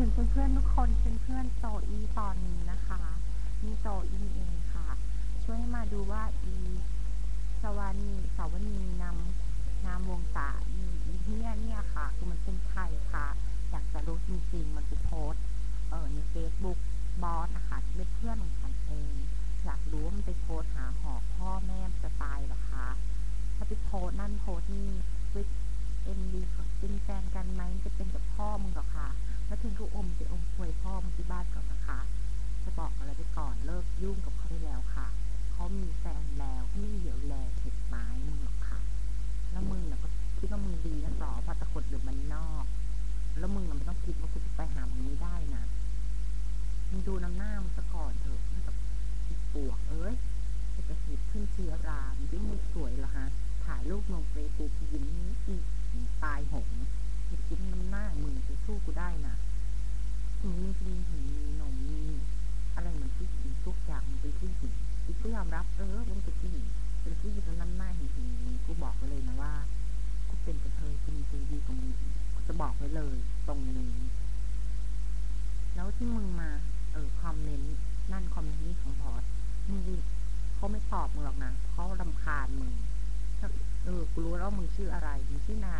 ถึงเพื่อนๆทุกคนเป็นเพื่อนโจอีตอนนี้นะคะนี่โจอีเองค่ะ ช่วยมาดูว่าอีสวานีสาวนีนำนามวงศาอีอีเนี่ยเนี่ยค่ะ คือมันเป็นใครคะอยากจะรู้จริงๆ มันไปโพสเออในเฟซบุ๊กบอสนะคะเป็นเพื่อนของฉันเอง อยากรู้ว่ามันไปโพสหาหอกพ่อแม่จะตายหรอคะถ้าไปโพสนั่นโพสนี่วิเอ็มดีเป็นแฟนกันไหมจะเป็นกับ รามึงคิดว่ามึงสวยเหรอฮะ ถ่ายรูปลงเฟซบุ๊กยิ้มอีตายหงอย่าคิดว่าน้ำหน้ามึงจะสู้กูได้นะมึงมีมีหีมีนมมีอะไรเหมือนผู้หญิงทุกอย่างมึงเป็นผู้หญิงกูก็ยอมรับ เออมึงเป็นผู้หญิงเป็นผู้หญิงแล้วน้ำหน้าหิงหิงกูบอกไว้เลยนะว่ากูเป็นกระเทยกูมีตัวดีกว่ามึงอีกกูจะบอกไว้เลย ตรงนี้ แล้วที่มึงมา เออคอมเมนต์นั่นคอมเมนต์นี่ของบอสมึงเขาไม่ต อบมึงหรอกนะเขารำคาญมึงเออกูรู้แล้วมึงชื่ออะไรมีชื่อนาม